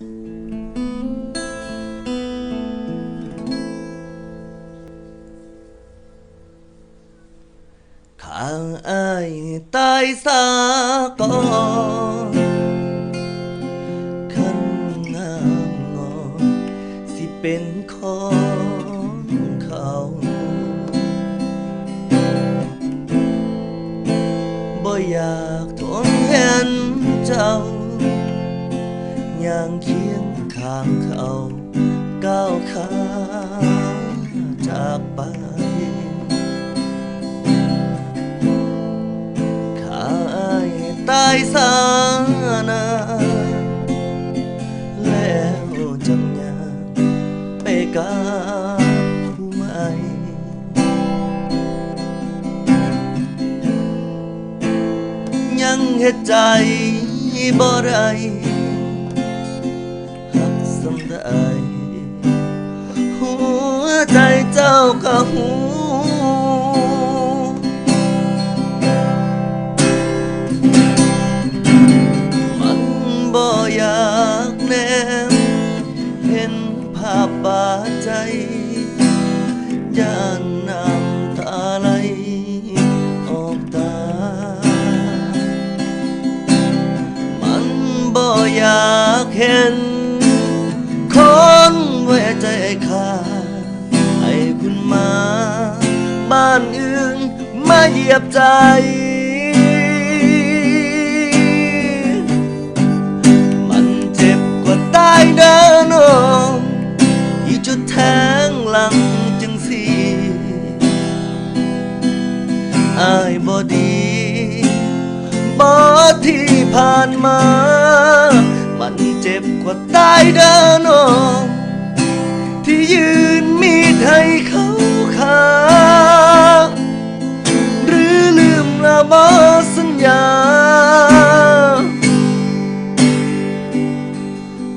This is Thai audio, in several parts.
ข้างอายตายสาก่อนขันงามงอสิเป็นของเขาบ่อยากทนเห็นเจ้า ย่างเคียงข้างเขาก้าวขาจากไป ข้าอายตายสานาแล้วจังยางไปกับผู้ใหม่ยังเฮ็ดใจบ่ได้ ได้ หัวใจเจ้าก็หูมันบ่อยากแนมเห็นภาพบาดใจย่านน้ำตาไหลออกตา มันบ่อยากเห็น ใจขาดให้คุณมา บ้านอื่นมาเหยียบใจ มันเจ็บกว่าตายเด้อน้องที่จุดแทงหลังจังสีอายบ่ดีบ่ที่ผ่านมา มันเจ็บกว่าตายเด้อน้อง ที่ยืนมีดให้เขาขาหรือลืมละบอสัญญา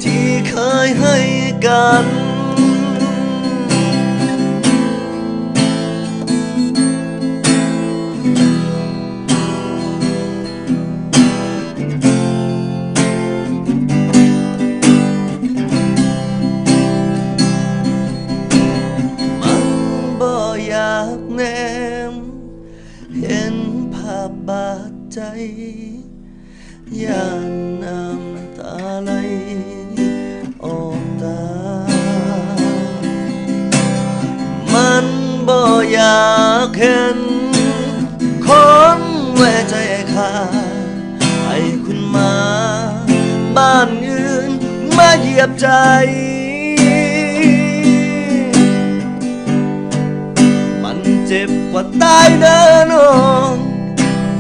ที่เคยให้กัน ม เห็นภาพบาดใจย่านน้ำตาไหลออกตา มันบ่อยากเห็น คนแวใจขาดให้คุณมา บ้านอื่นมาเหยียบใจ จ็บกว่าตายเด้อน้อง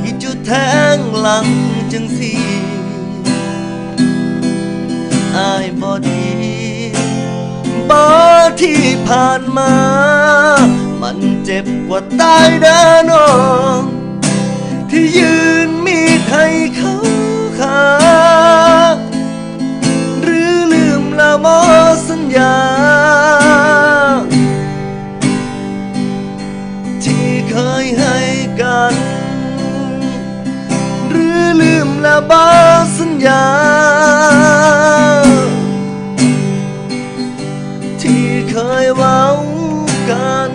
ที่จุดแทงหลังจังสีอายบอดีบอที่ผ่านมา มันเจ็บกว่าตายเด้อน้องที่ยืนมีดให้เขาขาหรือลืมละมอสัญญา บาสัญญา ที่เคยเว้ากัน